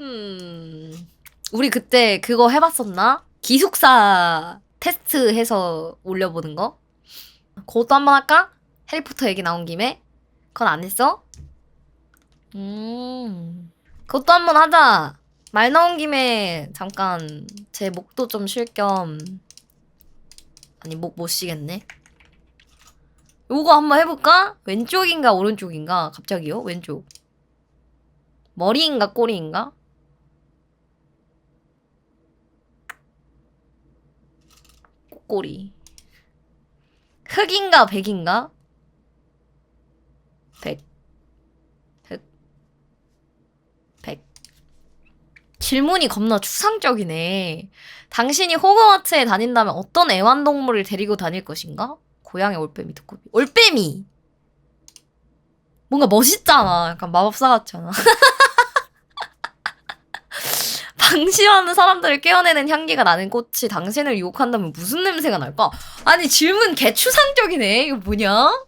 음. 우리 그때 그거 해봤었나? 기숙사 테스트 해서 올려보는 거? 그것도 한번 할까? 해리포터 얘기 나온 김에? 그건 안 했어? 음. 그것도 한번 하자. 말 나온 김에 잠깐 제 목도 좀 쉴 겸. 아니, 목 못 쉬겠네. 요거 한번 해볼까? 왼쪽인가 오른쪽인가? 갑자기요? 왼쪽. 머리인가 꼬리인가? 꼬리. 흑인가 백인가? 백. 흑. 백. 질문이 겁나 추상적이네. 당신이 호그와트에 다닌다면 어떤 애완동물을 데리고 다닐 것인가? 고양이 올빼미 두꺼비. 올빼미! 뭔가 멋있잖아. 약간 마법사 같잖아. 방심하는 사람들을 깨어내는 향기가 나는 꽃이 당신을 유혹한다면 무슨 냄새가 날까? 아니 질문 개추상적이네. 이거 뭐냐?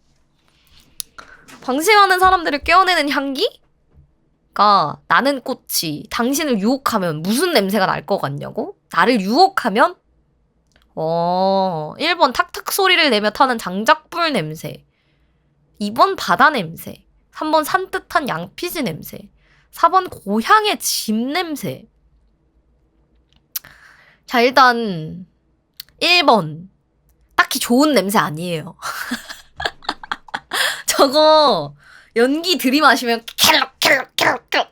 방심하는 사람들을 깨어내는 향기 가 나는 꽃이 당신을 유혹하면 무슨 냄새가 날 것 같냐고? 나를 유혹하면? 어, 1번 탁탁 소리를 내며 타는 장작불 냄새. 2번 바다 냄새. 3번 산뜻한 양피지 냄새. 4번 고향의 집 냄새. 자, 일단 1번. 딱히 좋은 냄새 아니에요. 저거 연기 들이마시면 캘럭 캘럭 캘럭 캘럭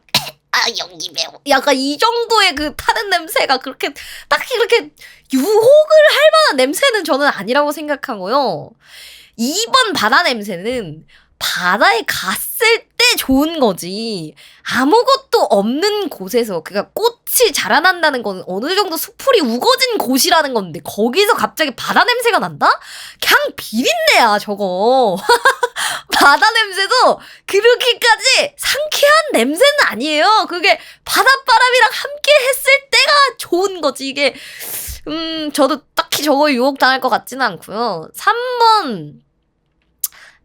아 연기 매워. 약간 이 정도의 그 타는 냄새가 그렇게 딱히 그렇게 유혹을 할 만한 냄새는 저는 아니라고 생각하고요. 2번 바다 냄새는 바다에 갔을 때 좋은 거지. 아무것도 없는 곳에서, 그니까 꽃이 자라난다는 건 어느 정도 수풀이 우거진 곳이라는 건데, 거기서 갑자기 바다 냄새가 난다? 그냥 비린내야, 저거. 바다 냄새도 그렇게까지 상쾌한 냄새는 아니에요. 그게 바닷바람이랑 함께 했을 때가 좋은 거지. 이게, 음, 저도 딱히 저거 유혹 당할 것 같지는 않고요. 3번.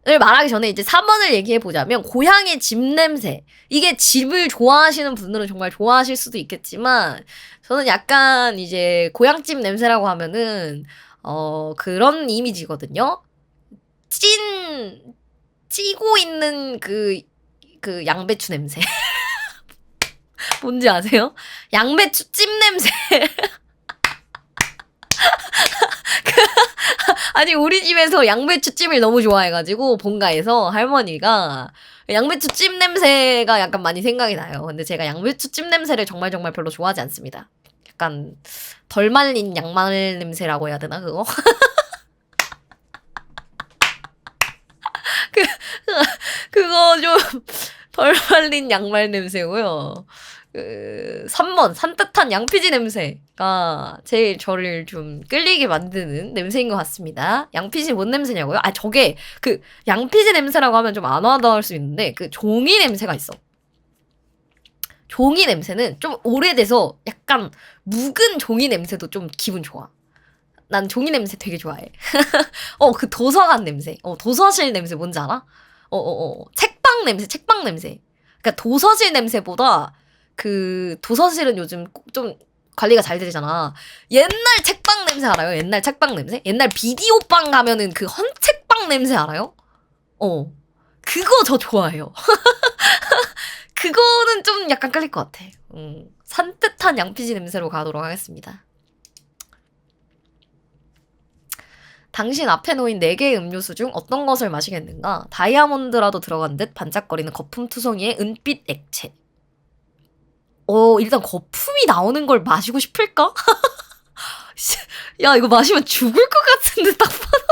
을 말하기 전에 이제 3번을 얘기해 보자면 고향의 집 냄새. 이게 집을 좋아하시는 분들은 정말 좋아하실 수도 있겠지만 저는 약간 이제 고향집 냄새라고 하면은 어 그런 이미지거든요. 찐 찌고 있는 그그 양배추 냄새. 뭔지 아세요? 양배추 찜 냄새. 아니 우리 집에서 양배추찜을 너무 좋아해가지고 본가에서 할머니가 양배추찜 냄새가 약간 많이 생각이 나요. 근데 제가 양배추찜 냄새를 정말 정말 별로 좋아하지 않습니다. 약간 덜 말린 양말 냄새라고 해야 되나 그거? 그 그거 좀 덜 말린 양말 냄새고요. 그 3번 산뜻한 양피지 냄새가 제일 저를 좀 끌리게 만드는 냄새인 것 같습니다. 양피지 뭔 냄새냐고요? 아 저게 그 양피지 냄새라고 하면 좀 안 와닿을 수 있는데 그 종이 냄새가 있어. 종이 냄새는 좀 오래돼서 약간 묵은 종이 냄새도 좀 기분 좋아. 난 종이 냄새 되게 좋아해. 어, 그 도서관 냄새. 어, 도서실 냄새 뭔지 알아? 어, 어, 어. 책방 냄새, 책방 냄새. 그러니까 도서실 냄새보다 그 도서실은 요즘 좀 관리가 잘 되잖아. 옛날 책방 냄새 알아요? 옛날 책방 냄새? 옛날 비디오방 가면은 그 헌책방 냄새 알아요? 어. 그거 저 좋아해요. 그거는 좀 약간 끌릴 것 같아. 음, 산뜻한 양피지 냄새로 가도록 하겠습니다. 당신 앞에 놓인 4개의 음료수 중 어떤 것을 마시겠는가? 다이아몬드라도 들어간 듯 반짝거리는 거품 투성이의 은빛 액체. 어, 일단 거품이 나오는 걸 마시고 싶을까? 야, 이거 마시면 죽을 것 같은데, 딱 봐도.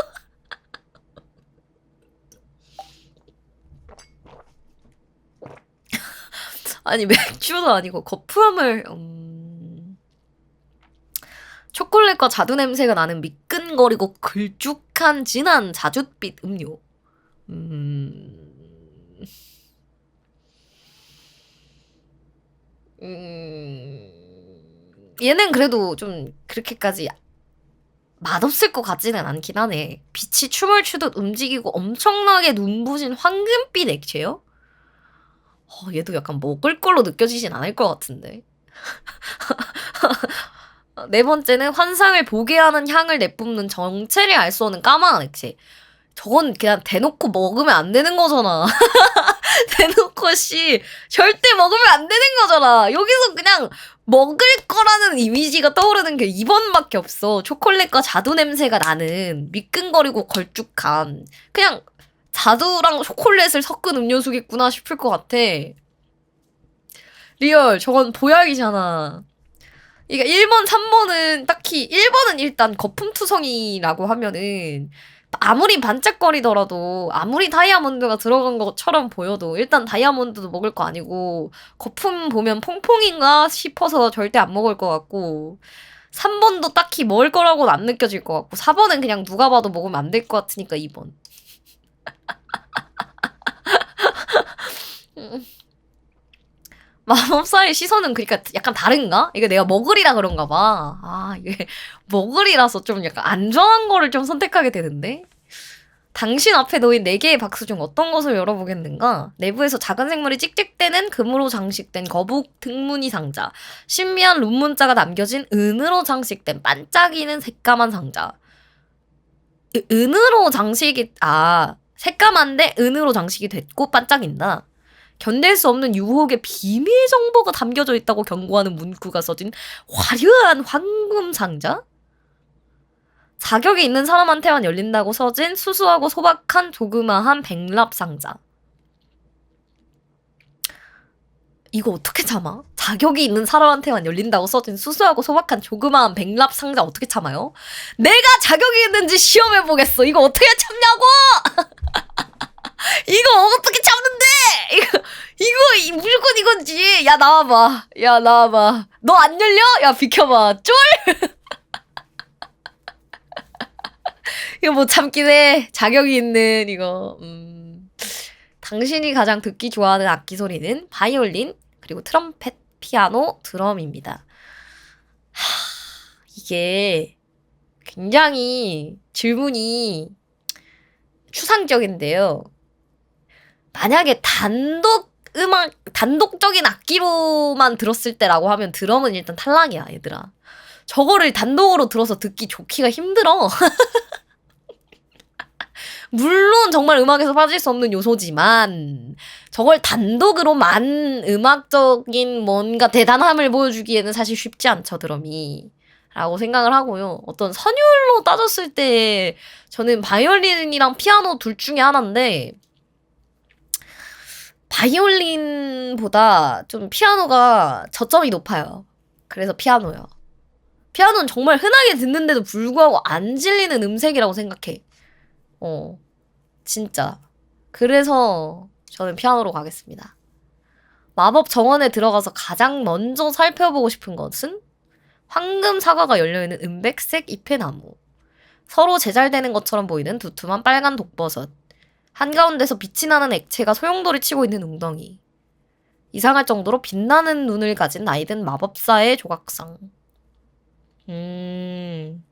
아니, 맥주도 아니고 거품을, 음... 초콜릿과 자두 냄새가 나는 미끈거리고 걸쭉한 진한 자줏빛 음료. 음... 음... 얘는 그래도 좀 그렇게까지 맛없을 것 같지는 않긴 하네. 빛이 춤을 추듯 움직이고 엄청나게 눈부신 황금빛 액체요? 어, 얘도 약간 먹을 걸로 느껴지진 않을 것 같은데. 네 번째는 환상을 보게 하는 향을 내뿜는 정체를 알 수 없는 까마한 액체. 저건 그냥 대놓고 먹으면 안 되는 거잖아. 대놓고 씨 절대 먹으면 안 되는 거잖아. 여기서 그냥 먹을 거라는 이미지가 떠오르는 게 2번밖에 없어. 초콜릿과 자두 냄새가 나는 미끈거리고 걸쭉한 그냥 자두랑 초콜릿을 섞은 음료수겠구나 싶을 것 같아. 리얼 저건 보약이잖아. 그러니까 1번, 3번은 딱히 1번은 일단 거품투성이라고 하면은 아무리 반짝거리더라도 아무리 다이아몬드가 들어간 것처럼 보여도 일단 다이아몬드도 먹을 거 아니고 거품 보면 퐁퐁인가 싶어서 절대 안 먹을 것 같고 3번도 딱히 먹을 거라고는 안 느껴질 것 같고 4번은 그냥 누가 봐도 먹으면 안 될 것 같으니까 2번. 마법사의 시선은 그러니까 약간 다른가? 이게 내가 먹으리라 그런가 봐. 아, 이게 먹으리라서 좀 약간 안전한 거를 좀 선택하게 되는데? 당신 앞에 놓인 4개의 박스 중 어떤 것을 열어보겠는가? 내부에서 작은 생물이 찍찍대는 금으로 장식된 거북 등무늬 상자. 신비한 룬 문자가 남겨진 은으로 장식된 반짝이는 새까만 상자. 이 은으로 장식이, 아, 새까만데 은으로 장식이 됐고 반짝인다. 견딜 수 없는 유혹의 비밀 정보가 담겨져 있다고 경고하는 문구가 써진 화려한 황금 상자? 자격이 있는 사람한테만 열린다고 써진 수수하고 소박한 조그마한 백랍 상자. 이거 어떻게 참아? 자격이 있는 사람한테만 열린다고 써진 수수하고 소박한 조그마한 백랍 상자 어떻게 참아요? 내가 자격이 있는지 시험해 보겠어. 이거 어떻게 참냐고! 이거 어떻게 참는데? 이거 이거 이 무조건 이건지. 야 나와봐. 야 나와봐. 너 안 열려? 야 비켜봐. 쫄. 이거 못 참긴 해. 자격이 있는 이거. 음. 당신이 가장 듣기 좋아하는 악기 소리는 바이올린 그리고 트럼펫, 피아노, 드럼입니다. 하, 이게 굉장히 질문이 추상적인데요. 만약에 단독 음악, 단독적인 악기로만 들었을 때라고 하면 드럼은 일단 탈락이야, 얘들아. 저거를 단독으로 들어서 듣기 좋기가 힘들어. 물론 정말 음악에서 빠질 수 없는 요소지만 저걸 단독으로만 음악적인 뭔가 대단함을 보여주기에는 사실 쉽지 않죠, 드럼이. 라고 생각을 하고요. 어떤 선율로 따졌을 때 저는 바이올린이랑 피아노 둘 중에 하나인데 바이올린보다 좀 피아노가 저점이 높아요. 그래서 피아노요. 피아노는 정말 흔하게 듣는데도 불구하고 안 질리는 음색이라고 생각해. 어, 진짜. 그래서 저는 피아노로 가겠습니다. 마법 정원에 들어가서 가장 먼저 살펴보고 싶은 것은 황금 사과가 열려있는 은백색 잎의 나무. 서로 제잘되는 것처럼 보이는 두툼한 빨간 독버섯. 한가운데서 빛이 나는 액체가 소용돌이 치고 있는 웅덩이. 이상할 정도로 빛나는 눈을 가진 나이든 마법사의 조각상. 음.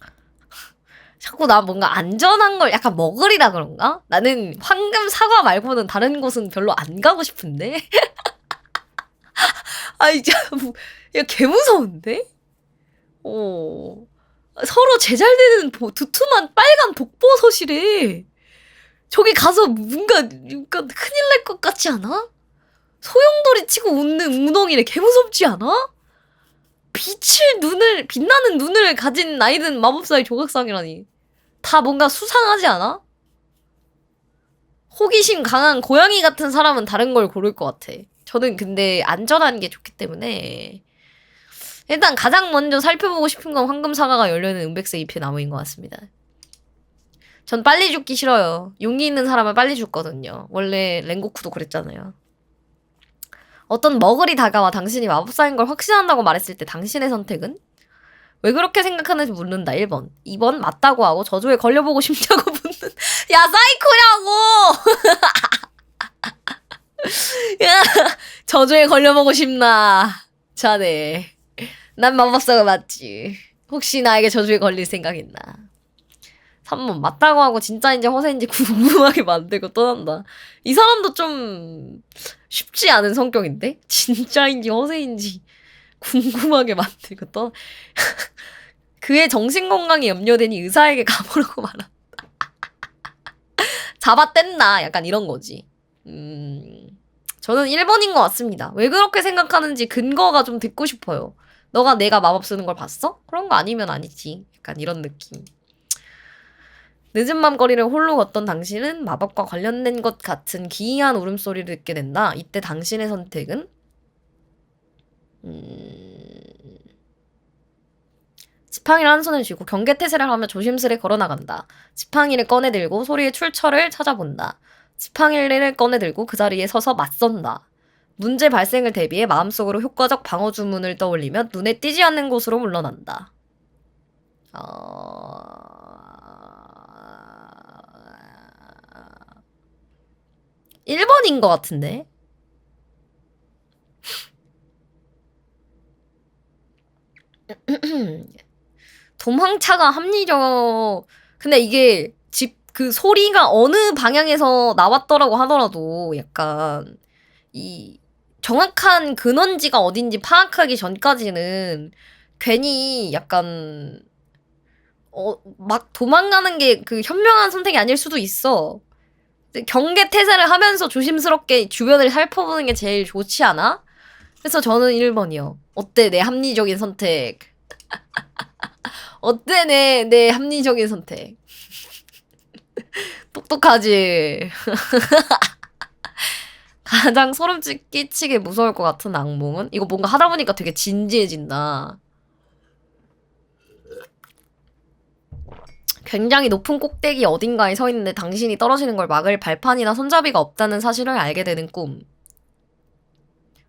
자꾸 나 뭔가 안전한 걸 약간 먹으리라 그런가? 나는 황금 사과 말고는 다른 곳은 별로 안 가고 싶은데? 아이, 참, 야, 개 무서운데? 어. 서로 제잘되는 보- 두툼한 빨간 독버섯이래. 저기 가서 뭔가, 뭔가 큰일 날 것 같지 않아? 소용돌이 치고 웃는 웅덩이래. 개 무섭지 않아? 빛을 눈을, 빛나는 눈을 가진 나이든 마법사의 조각상이라니. 다 뭔가 수상하지 않아? 호기심 강한 고양이 같은 사람은 다른 걸 고를 것 같아. 저는 근데 안전한 게 좋기 때문에 일단 가장 먼저 살펴보고 싶은 건 황금 사과가 열려있는 은백색 잎의 나무인 것 같습니다. 전 빨리 죽기 싫어요. 용기 있는 사람은 빨리 죽거든요. 원래 랭고쿠도 그랬잖아요. 어떤 머글이 다가와 당신이 마법사인 걸 확신한다고 말했을 때 당신의 선택은? 왜 그렇게 생각하는지 묻는다. 1번. 2번 맞다고 하고 저주에 걸려보고 싶냐고 묻는. 야 사이코냐고! 야 저주에 걸려보고 싶나. 자네. 난 마법사가 맞지. 혹시 나에게 저주에 걸릴 생각 있나? 3번 맞다고 하고 진짜인지 허세인지 궁금하게 만들고 떠난다. 이 사람도 좀 쉽지 않은 성격인데? 진짜인지 허세인지 궁금하게 만들고 떠 그의 정신건강이 염려되니 의사에게 가보라고 말한다. 잡아뗀다. 약간 이런 거지. 음, 저는 1번인 것 같습니다. 왜 그렇게 생각하는지 근거가 좀 듣고 싶어요. 너가 내가 마법 쓰는 걸 봤어? 그런 거 아니면 아니지. 약간 이런 느낌. 늦은 맘거리를 홀로 걷던 당신은 마법과 관련된 것 같은 기이한 울음소리를 듣게 된다. 이때 당신의 선택은? 음... 지팡이를 한 손에 쥐고 경계태세를 하며 조심스레 걸어나간다. 지팡이를 꺼내들고 소리의 출처를 찾아본다. 지팡이를 꺼내들고 그 자리에 서서 맞선다. 문제 발생을 대비해 마음속으로 효과적 방어 주문을 떠올리며 눈에 띄지 않는 곳으로 물러난다. 어... 1번인 것 같은데? 도망차가 합리적. 근데 이게 집 그 소리가 어느 방향에서 나왔더라고 하더라도 약간 이 정확한 근원지가 어딘지 파악하기 전까지는 괜히 약간 어 막 도망가는 게 그 현명한 선택이 아닐 수도 있어. 경계 태세를 하면서 조심스럽게 주변을 살펴보는 게 제일 좋지 않아? 그래서 저는 1번이요. 어때 내 합리적인 선택? 어때 내, 내 합리적인 선택? 똑똑하지? 가장 소름 끼치게 무서울 것 같은 악몽은? 이거 뭔가 하다 보니까 되게 진지해진다. 굉장히 높은 꼭대기 어딘가에 서 있는데 당신이 떨어지는 걸 막을 발판이나 손잡이가 없다는 사실을 알게 되는 꿈.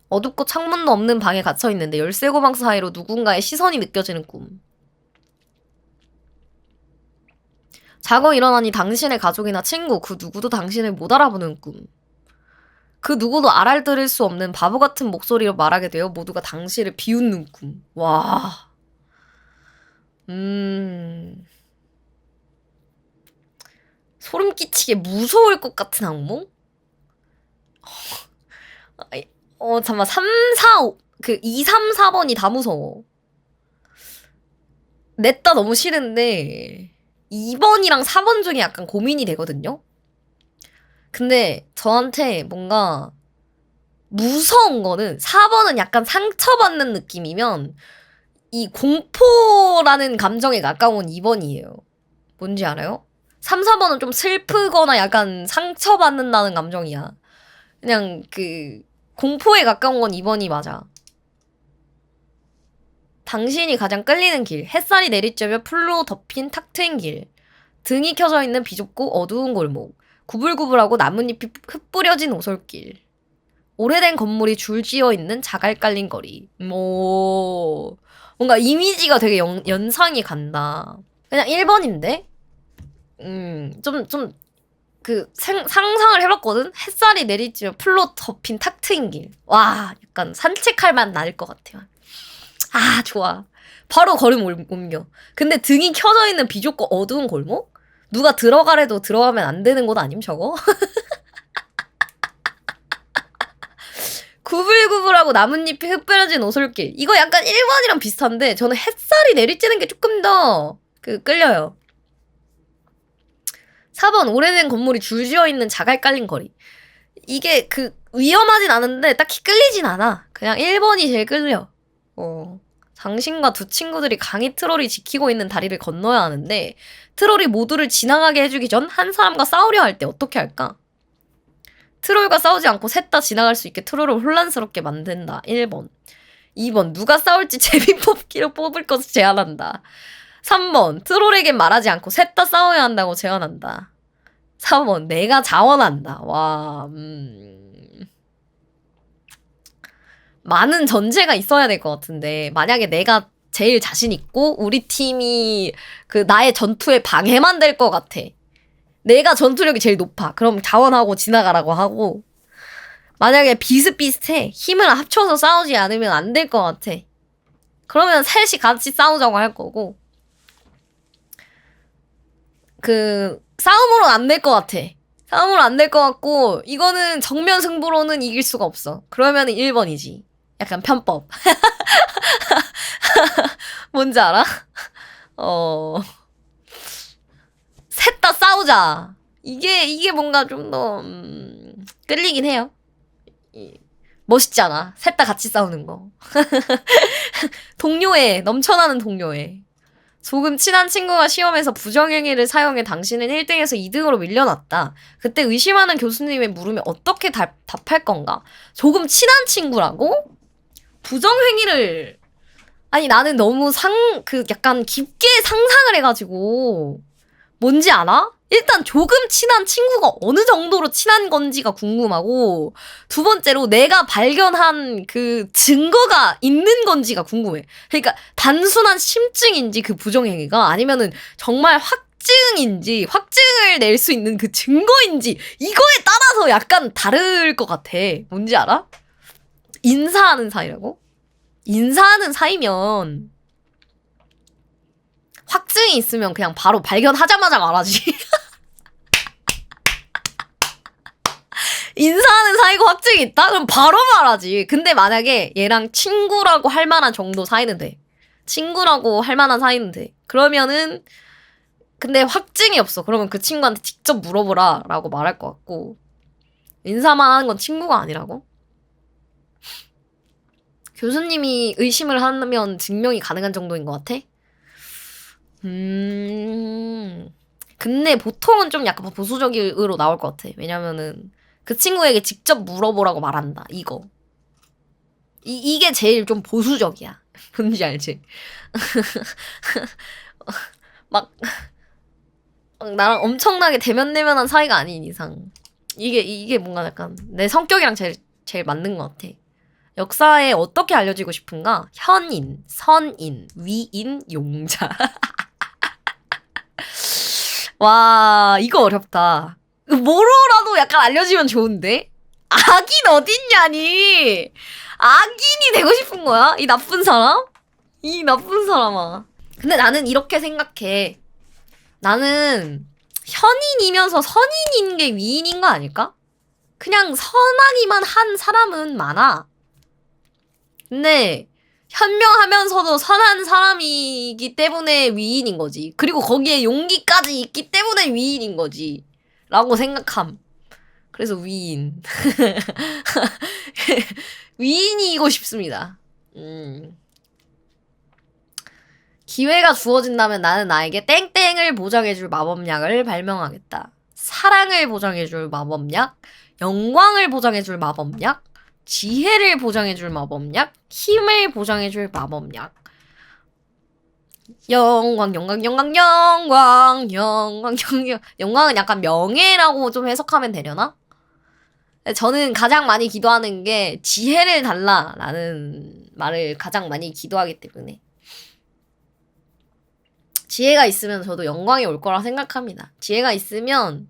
어둡고 창문도 없는 방에 갇혀 있는데 열쇠 고방 사이로 누군가의 시선이 느껴지는 꿈. 자고 일어나니 당신의 가족이나 친구, 그 누구도 당신을 못 알아보는 꿈. 그 누구도 알아들을 수 없는 바보 같은 목소리로 말하게 되어 모두가 당신을 비웃는 꿈. 와. 음. 소름 끼치게 무서울 것 같은 악몽? 어, 잠깐만. 3, 4, 5, 그 2, 3, 4번이 다 무서워. 냈다 너무 싫은데 2번이랑 4번 중에 약간 고민이 되거든요. 근데 저한테 뭔가 무서운 거는 4번은 약간 상처받는 느낌이면 이 공포라는 감정에 가까운 2번이에요. 뭔지 알아요? 3, 4번은 좀 슬프거나 약간 상처받는다는 감정이야. 그냥 그 공포에 가까운 건 2번이 맞아. 당신이 가장 끌리는 길, 햇살이 내리쬐며 풀로 덮인 탁 트인 길, 등이 켜져 있는 비좁고 어두운 골목, 구불구불하고 나뭇잎이 흩뿌려진 오솔길, 오래된 건물이 줄지어 있는 자갈 깔린 거리. 뭐 뭔가 이미지가 되게 연, 연상이 간다. 그냥 1번인데? 음, 좀, 좀, 그, 생, 상상을 해봤거든? 햇살이 내리쬐며 풀로 덮인 탁 트인 길. 와, 약간 산책할 만 나을 것 같아요. 아, 좋아. 바로 걸음 옮- 옮겨. 근데 등이 켜져 있는 비좁고 어두운 골목? 누가 들어가래도 들어가면 안 되는 곳 아님, 저거? 구불구불하고 나뭇잎이 흩뿌려진 오솔길. 이거 약간 1번이랑 비슷한데, 저는 햇살이 내리쬐는 게 조금 더, 그, 끌려요. 4번, 오래된 건물이 줄지어 있는 자갈 깔린 거리. 이게 그, 위험하진 않은데, 딱히 끌리진 않아. 그냥 1번이 제일 끌려. 어. 당신과 두 친구들이 강이 트롤이 지키고 있는 다리를 건너야 하는데 트롤이 모두를 지나가게 해주기 전 한 사람과 싸우려 할 때 어떻게 할까? 트롤과 싸우지 않고 셋 다 지나갈 수 있게 트롤을 혼란스럽게 만든다. 1번. 2번. 누가 싸울지 제비 뽑기로 뽑을 것을 제안한다. 3번. 트롤에겐 말하지 않고 셋 다 싸워야 한다고 제안한다. 4번. 내가 자원한다. 와, 음. 많은 전제가 있어야 될 것 같은데 만약에 내가 제일 자신 있고 우리 팀이 그 나의 전투에 방해만 될 것 같아. 내가 전투력이 제일 높아. 그럼 자원하고 지나가라고 하고 만약에 비슷비슷해. 힘을 합쳐서 싸우지 않으면 안 될 것 같아. 그러면 셋이 같이 싸우자고 할 거고 그 싸움으로 안 될 것 같아. 싸움으로 안 될 것 같고 이거는 정면 승부로는 이길 수가 없어. 그러면 1번이지. 약간 편법. 뭔지 알아? 어. 셋 다 싸우자. 이게 이게 뭔가 좀더 음, 끌리긴 해요. 이, 멋있잖아. 셋 다 같이 싸우는 거. 동료애 넘쳐나는 동료애. 조금 친한 친구가 시험에서 부정행위를 사용해 당신은 1등에서 2등으로 밀려났다. 그때 의심하는 교수님의 물으면 어떻게 답, 답할 건가? 조금 친한 친구라고? 부정행위를 아니 나는 너무 상 그 약간 깊게 상상을 해가지고 뭔지 알아? 일단 조금 친한 친구가 어느 정도로 친한 건지가 궁금하고 두 번째로 내가 발견한 그 증거가 있는 건지가 궁금해. 그러니까 단순한 심증인지 그 부정 행위가 아니면은 정말 확 증인지 확증을 낼 수 있는 그 증거인지 이거에 따라서 약간 다를 것 같아. 뭔지 알아? 인사하는 사이라고? 인사하는 사이면 확증이 있으면 그냥 바로 발견하자마자 말하지. 인사하는 사이고 확증이 있다? 그럼 바로 말하지. 근데 만약에 얘랑 친구라고 할 만한 정도 사이는 돼. 친구라고 할 만한 사이는 돼. 그러면은 근데 확증이 없어. 그러면 그 친구한테 직접 물어보라 라고 말할 것 같고 인사만 하는 건 친구가 아니라고? 교수님이 의심을 하면 증명이 가능한 정도인 것 같아? 음. 근데 보통은 좀 약간 보수적으로 나올 것 같아. 왜냐면은 그 친구에게 직접 물어보라고 말한다. 이거. 이, 이게 제일 좀 보수적이야. 뭔지 알지? 막, 막 나랑 엄청나게 대면대면한 사이가 아닌 이상. 이게, 이게 뭔가 약간 내 성격이랑 제일, 제일 맞는 것 같아. 역사에 어떻게 알려지고 싶은가? 현인, 선인, 위인, 용자. 와, 이거 어렵다. 뭐로라도 약간 알려지면 좋은데? 악인 어딨냐니? 악인이 되고 싶은 거야? 이 나쁜 사람? 이 나쁜 사람아. 근데 나는 이렇게 생각해. 나는 현인이면서 선인인 게 위인인 거 아닐까? 그냥 선하기만 한 사람은 많아. 근데 현명하면서도 선한 사람이기 때문에 위인인 거지. 그리고 거기에 용기까지 있기 때문에 위인인 거지. 라고 생각함. 그래서 위인. 위인이고 싶습니다. 음. 기회가 주어진다면 나는 나에게 땡땡을 보장해줄 마법약을 발명하겠다. 사랑을 보장해줄 마법약, 영광을 보장해줄 마법약, 지혜를 보장해줄 마법약, 힘을 보장해줄 마법약. 영광, 영광, 영광, 영광, 영광, 영광. 영광은 약간 명예라고 좀 해석하면 되려나? 저는 가장 많이 기도하는 게 지혜를 달라라는 말을 가장 많이 기도하기 때문에. 지혜가 있으면 저도 영광이 올 거라 생각합니다. 지혜가 있으면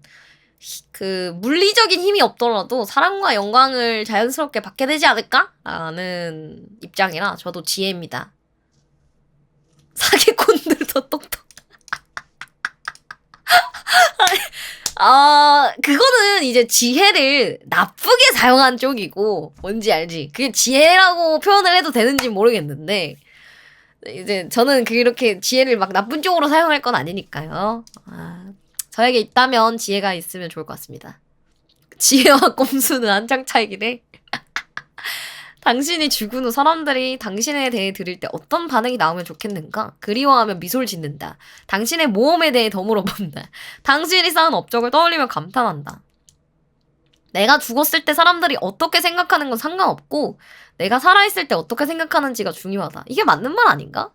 그 물리적인 힘이 없더라도 사랑과 영광을 자연스럽게 받게 되지 않을까라는 입장이라 저도 지혜입니다. 사기꾼들도 똑똑. 아, 그거는 이제 지혜를 나쁘게 사용한 쪽이고, 뭔지 알지? 그게 지혜라고 표현을 해도 되는지 모르겠는데, 이제 저는 그렇게 지혜를 막 나쁜 쪽으로 사용할 건 아니니까요. 아, 저에게 있다면 지혜가 있으면 좋을 것 같습니다. 지혜와 꼼수는 한장 차이긴 해. 당신이 죽은 후 사람들이 당신에 대해 들을 때 어떤 반응이 나오면 좋겠는가? 그리워하면 미소를 짓는다. 당신의 모험에 대해 더 물어본다. 당신이 쌓은 업적을 떠올리며 감탄한다. 내가 죽었을 때 사람들이 어떻게 생각하는 건 상관없고, 내가 살아있을 때 어떻게 생각하는지가 중요하다. 이게 맞는 말 아닌가?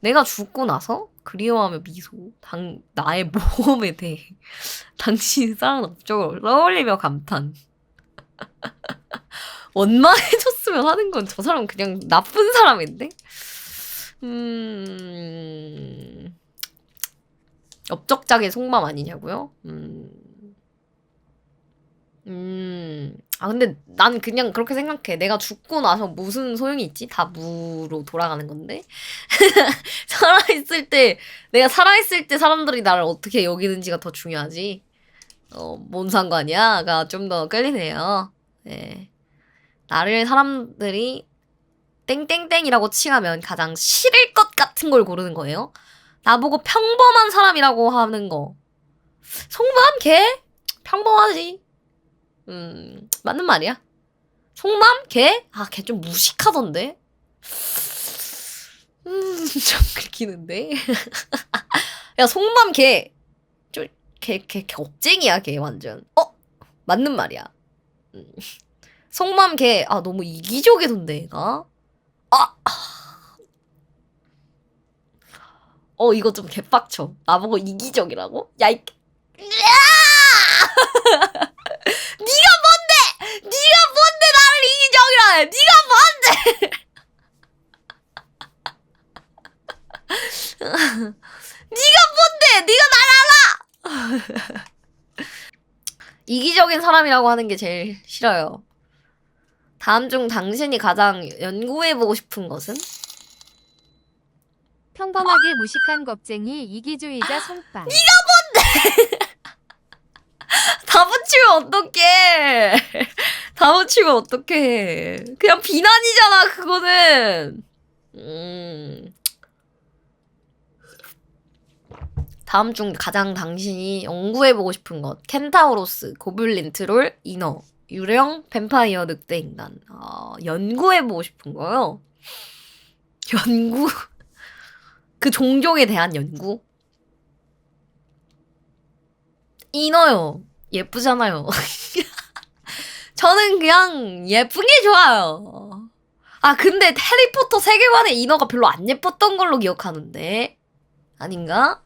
내가 죽고 나서 그리워하며 미소, 당, 나의 모험에 대해 당신이 쌓은 업적을 떠올리며 감탄. 원망해줬으면 하는 건 저 사람 그냥 나쁜 사람인데? 음, 업적작의 속맘 아니냐고요? 음, 음. 아, 근데 난 그냥 그렇게 생각해. 내가 죽고 나서 무슨 소용이 있지? 다 무로 돌아가는 건데. 살아있을 때, 내가 살아있을 때 사람들이 나를 어떻게 여기는지가 더 중요하지. 어, 뭔 상관이야?가 좀 더 끌리네요. 네. 나를 사람들이 땡땡땡이라고 칭하면 가장 싫을 것 같은 걸 고르는 거예요. 나보고 평범한 사람이라고 하는 거. 송밤 걔? 평범하지. 음, 맞는 말이야. 송맘? 걔? 아, 걔 좀 무식하던데? 음, 좀 긁히는데? 야, 송맘 걔. 좀, 걔, 걔, 걔 겁쟁이야, 걔 완전. 어? 맞는 말이야. 음. 송맘 걔, 아, 너무 이기적이던데, 얘가? 아! 어, 이거 좀 개빡쳐. 나보고 이기적이라고? 야, 이! 네가 뭔데? 네가 뭔데 나를 이기적이라 해? 네가 뭔데? 네가 뭔데? 네가 날 알아? 이기적인 사람이라고 하는 게 제일 싫어요. 다음 중 당신이 가장 연구해보고 싶은 것은? 평범하게 무식한 겁쟁이 이기주의자 손빵. 다 붙이면 어떡해. 다 붙이면 어떡해. 그냥 비난이잖아, 그거는. 음. 다음 중 가장 당신이 연구해보고 싶은 것. 켄타우로스, 고블린, 트롤, 인어, 유령, 뱀파이어, 늑대, 인간. 아, 연구해보고 싶은 거요? 연구? 그 종족에 대한 연구? 인어요. 예쁘잖아요. 저는 그냥 예쁜 게 좋아요. 아, 근데 해리포터 세계관의 인어가 별로 안 예뻤던 걸로 기억하는데. 아닌가?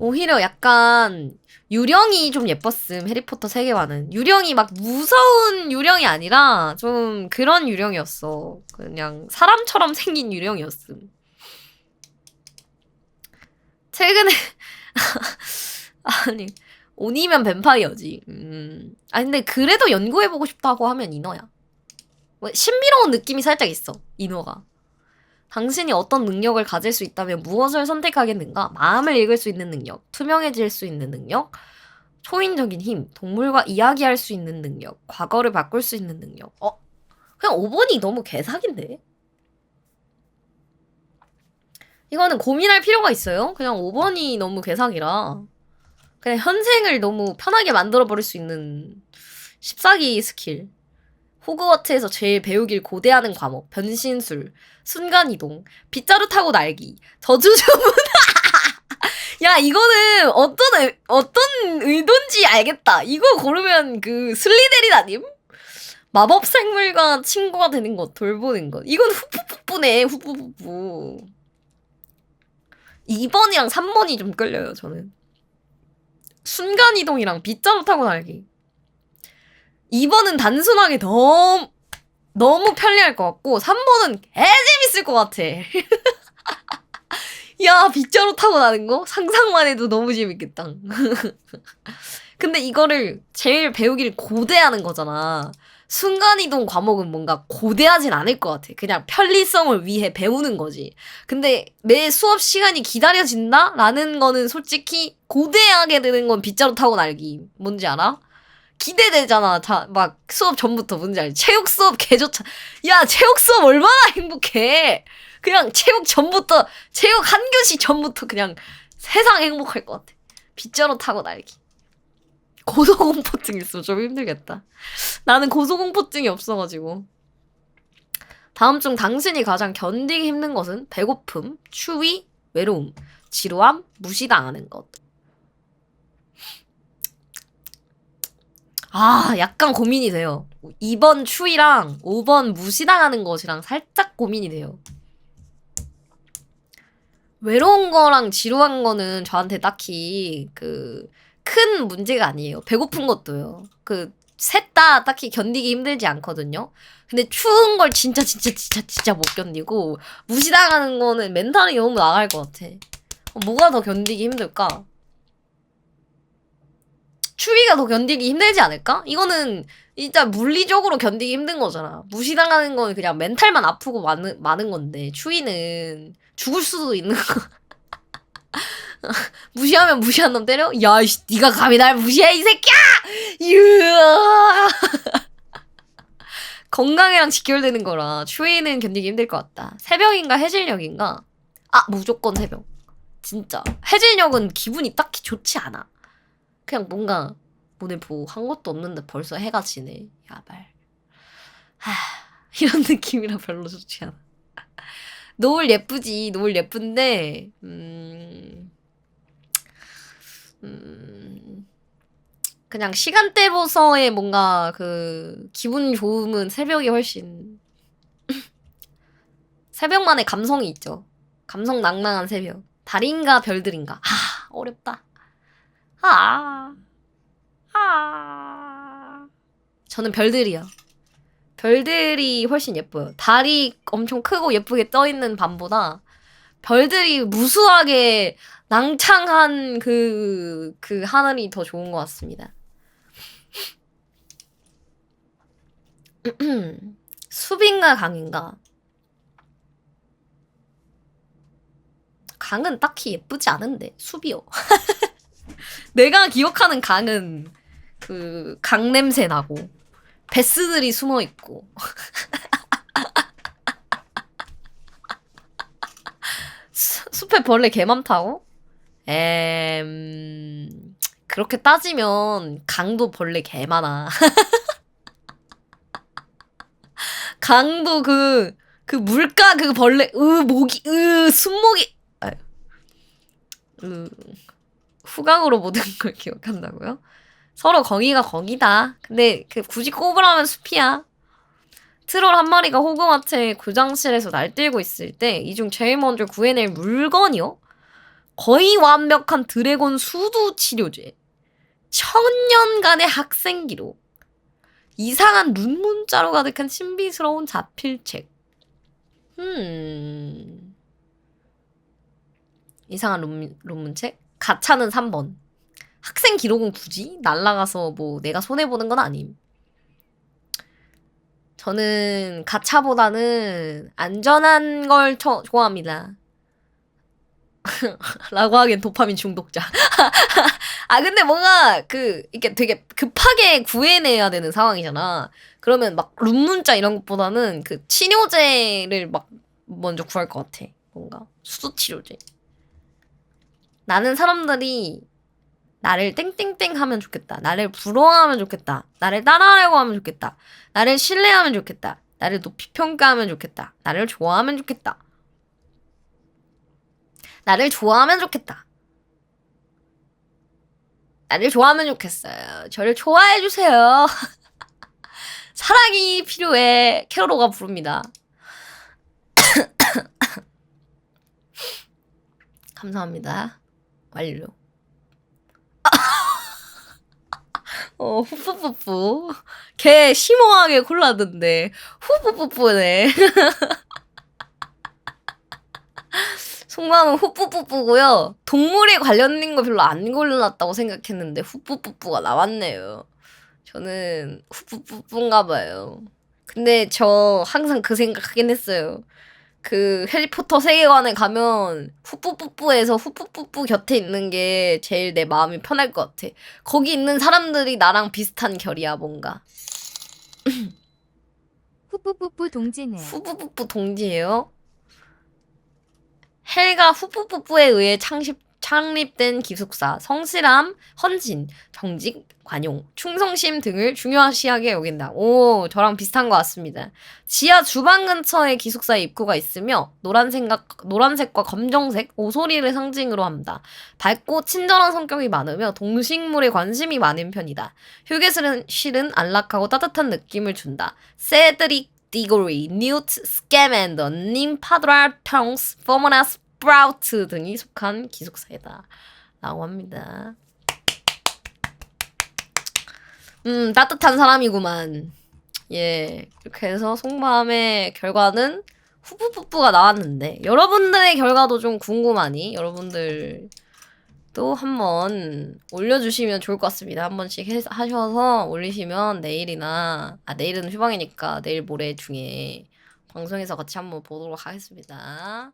오히려 약간 유령이 좀 예뻤음, 해리포터 세계관은. 유령이 막 무서운 유령이 아니라 좀 그런 유령이었어. 그냥 사람처럼 생긴 유령이었음. 최근에, 아니, 온이면 뱀파이어지. 음. 아 근데 그래도 연구해보고 싶다고 하면 인어야. 뭐 신비로운 느낌이 살짝 있어. 인어가. 당신이 어떤 능력을 가질 수 있다면 무엇을 선택하겠는가? 마음을 읽을 수 있는 능력, 투명해질 수 있는 능력, 초인적인 힘, 동물과 이야기할 수 있는 능력, 과거를 바꿀 수 있는 능력. 어? 그냥 5번이 너무 개사기인데? 이거는 고민할 필요가 있어요? 그냥 5번이 너무 개사기라. 그냥 현생을 너무 편하게 만들어버릴 수 있는 14기 스킬. 호그와트에서 제일 배우길 고대하는 과목, 변신술, 순간이동, 빗자루 타고 날기, 저주주문. 야, 이거는 어떤, 의, 어떤 의도인지 알겠다. 이거 고르면 그 슬리데린 아님? 마법 생물과 친구가 되는 것, 돌보는 것. 이건 후푸푸푸네, 후푸푸푸. 2번이랑 3번이 좀 끌려요, 저는. 순간이동이랑 빗자루 타고 날기. 2번은 단순하게 너무, 너무 편리할 것 같고, 3번은 개 재밌을 것 같아. 야, 빗자루 타고 나는 거? 상상만 해도 너무 재밌겠다. 근데 이거를 제일 배우기를 고대하는 거잖아. 순간이동 과목은 뭔가 고대하진 않을 것 같아. 그냥 편리성을 위해 배우는 거지. 근데 매 수업 시간이 기다려진다? 라는 거는 솔직히 고대하게 되는 건 빗자루 타고 날기. 뭔지 알아? 기대되잖아. 자, 막 수업 전부터 뭔지 알지? 체육 수업 개좋잖아. 야, 체육 수업 얼마나 행복해. 그냥 체육 전부터, 체육 한 교시 전부터 그냥 세상 행복할 것 같아. 빗자루 타고 날기. 고소공포증 있으면 좀 힘들겠다. 나는 고소공포증이 없어가지고. 다음 중 당신이 가장 견디기 힘든 것은 배고픔, 추위, 외로움, 지루함, 무시당하는 것. 아, 약간 고민이 돼요. 2번 추위랑 5번 무시당하는 것이랑 살짝 고민이 돼요. 외로운 거랑 지루한 거는 저한테 딱히 그 큰 문제가 아니에요. 배고픈 것도요. 그 셋 다 딱히 견디기 힘들지 않거든요. 근데 추운 걸 진짜 진짜 진짜 진짜 못 견디고 무시당하는 거는 멘탈이 너무 나갈 것 같아. 어, 뭐가 더 견디기 힘들까? 추위가 더 견디기 힘들지 않을까? 이거는 진짜 물리적으로 견디기 힘든 거잖아. 무시당하는 건 그냥 멘탈만 아프고 많은, 많은 건데 추위는 죽을 수도 있는 거. 무시하면 무시한 놈 때려? 야, 씨, 네가 감히 날 무시해 이 새끼야! 으아! 건강이랑 직결되는 거라 추위는 견디기 힘들 것 같다. 새벽인가 해질녘인가? 아 무조건 새벽. 진짜 해질녘은 기분이 딱히 좋지 않아. 그냥 뭔가 오늘 뭐 한 것도 없는데 벌써 해가 지네. 야발. 하 이런 느낌이라 별로 좋지 않아. 노을 예쁘지. 노을 예쁜데 음. 음. 그냥 시간대로서의 뭔가 그 기분 좋음은 새벽이 훨씬 새벽만의 감성이 있죠. 감성 낭낭한 새벽. 달인가 별들인가. 아 어렵다. 아. 아. 저는 별들이요. 별들이 훨씬 예뻐요. 달이 엄청 크고 예쁘게 떠 있는 밤보다 별들이 무수하게 낭창한 그, 그 하늘이 더 좋은 것 같습니다. 숲인가 강인가? 강은 딱히 예쁘지 않은데 숲이요. 내가 기억하는 강은 그 강 냄새 나고 베스들이 숨어 있고 수- 숲에 벌레 개 많다고? 엠 그렇게 따지면 강도 벌레 개 많아. 강도 그, 그 물가 그 벌레, 으, 모기, 으, 순모기. 아유. 으, 후각으로 모든 걸 기억한다고요? 서로 거기가 거기다. 근데 그 굳이 꼽으라면 숲이야. 트롤 한 마리가 호그마트의 구장실에서 날뛰고 있을 때 이 중 제일 먼저 구해낼 물건이요? 거의 완벽한 드래곤 수두 치료제. 천년간의 학생 기록. 이상한 룬 문자로 가득한 신비스러운 자필책. 음. 이상한 론, 논문책? 가차는 3번. 학생 기록은 굳이 날라가서 뭐 내가 손해 보는 건 아님. 저는 가차보다는 안전한 걸 저, 좋아합니다. 라고 하기엔 도파민 중독자. 아, 근데 뭔가 그, 이게 되게 급하게 구해내야 되는 상황이잖아. 그러면 막 룸문자 이런 것보다는 그 치료제를 막 먼저 구할 것 같아. 뭔가. 수두치료제. 나는 사람들이 나를 땡땡땡 하면 좋겠다. 나를 부러워하면 좋겠다. 나를 따라하려고 하면 좋겠다. 나를 신뢰하면 좋겠다. 나를 높이 평가하면 좋겠다. 나를 좋아하면 좋겠다. 나를 좋아하면 좋겠다. 나를 좋아하면 좋겠어요. 저를 좋아해 주세요. 사랑이 필요해. 캐로로가 부릅니다. 감사합니다. 완료. 어, 후뿌뿌뿌. 걔 심오하게 골라던데. 후뿌뿌뿌네. 속마음은 후뿌뿌뿌고요. 동물에 관련된 거 별로 안 골랐다고 생각했는데 후뿌뿌뿌가 나왔네요. 저는 후뿌뿌뿌인가 봐요. 근데 저 항상 그 생각하긴 했어요. 그 해리포터 세계관에 가면 후뿌뿌뿌에서 후뿌뿌뿌 곁에 있는 게 제일 내 마음이 편할 것 같아. 거기 있는 사람들이 나랑 비슷한 결이야 뭔가. 후뿌뿌뿌 동지네. 후뿌뿌뿌 동지예요. 헬가 후뿌뿌뿌에 의해 창립, 창립된 기숙사, 성실함, 헌신, 정직, 관용, 충성심 등을 중요시하게 여긴다. 오, 저랑 비슷한 것 같습니다. 지하 주방 근처에 기숙사에 입구가 있으며 노란색과, 노란색과 검정색, 오소리를 상징으로 합니다. 밝고 친절한 성격이 많으며 동식물에 관심이 많은 편이다. 휴게실은 실은 안락하고 따뜻한 느낌을 준다. 세드릭 디고리, 뉴트, 스캐맨더, 님파드라, 텅스, 포머나 스 프라우트 등이 속한 기숙사이다. 라고 합니다. 음, 따뜻한 사람이구만. 예. 이렇게 해서 속마음의 결과는 후부부부가 나왔는데, 여러분들의 결과도 좀 궁금하니? 여러분들 또 한번 올려주시면 좋을 것 같습니다. 한 번씩 해- 하셔서 올리시면 내일이나 아 내일은 휴방이니까 내일 모레 중에 방송에서 같이 한번 보도록 하겠습니다.